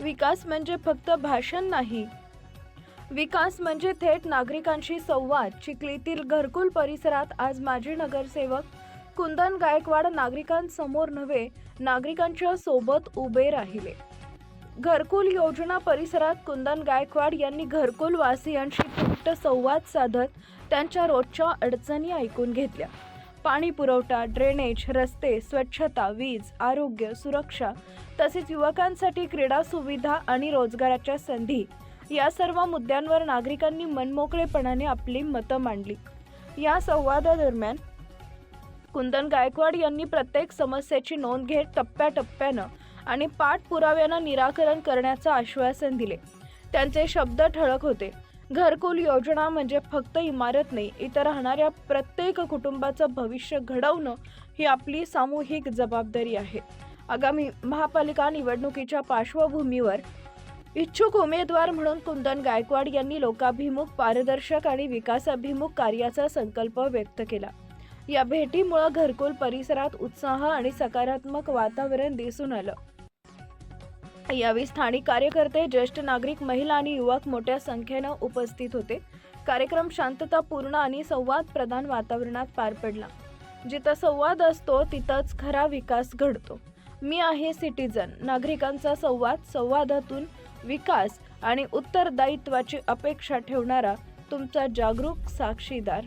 विकास म्हणजे फक्त भाषण नाही. विकास म्हणजे थेट नागरिकांशी संवाद चिखलीतील घरकुल परिसरात आज माजी नगरसेवक कुंदन गायकवाड नागरिकांसमोर नव्हे नागरिकांच्या सोबत उभे राहिले. घरकुल योजना परिसरात कुंदन गायकवाड यांनी घरकुल वासियांशी थेट संवाद साधत त्यांच्या रोजच्या अडचणी ऐकून घेतल्या. पाणी पुरवठा ड्रेनेज रस्ते स्वच्छता वीज आरोग्य सुरक्षा तसेच युवकांसाठी क्रीडा सुविधा आणि रोजगाराच्या संधी या सर्व मुद्द्यांवर नागरिकांनी मनमोकळेपणाने आपली मतं मांडली. या संवादादरम्यान कुंदन गायकवाड यांनी प्रत्येक समस्येची नोंद घेत टप्प्याटप्प्यानं आणि पाठपुराव्यानं निराकरण करण्याचं आश्वासन दिले. त्यांचे शब्द ठळक होते. घरकुल योजना म्हणजे फक्त इमारत नाही इथं राहणाऱ्या प्रत्येक कुटुंबाचं भविष्य घडवणं ही आपली सामूहिक जबाबदारी आहे. आगामी महापालिका निवडणुकीच्या पार्श्वभूमीवर इच्छुक उमेदवार म्हणून कुंदन गायकवाड यांनी लोकाभिमुख पारदर्शक आणि विकासाभिमुख कार्याचा संकल्प व्यक्त केला. या भेटीमुळं घरकुल परिसरात उत्साह आणि सकारात्मक वातावरण दिसून आलं. यावेळी स्थानिक कार्यकर्ते ज्येष्ठ नागरिक महिला आणि युवक मोठ्या संख्येनं उपस्थित होते. कार्यक्रम शांततापूर्ण आणि संवाद प्रधान वातावरणात पार पडला. जिथं संवाद असतो तिथंच खरा विकास घडतो. मी आहे सिटीजन नागरिकांचा संवाद संवादातून विकास आणि उत्तरदायित्वाची अपेक्षा ठेवणारा तुमचा जागरूक साक्षीदार.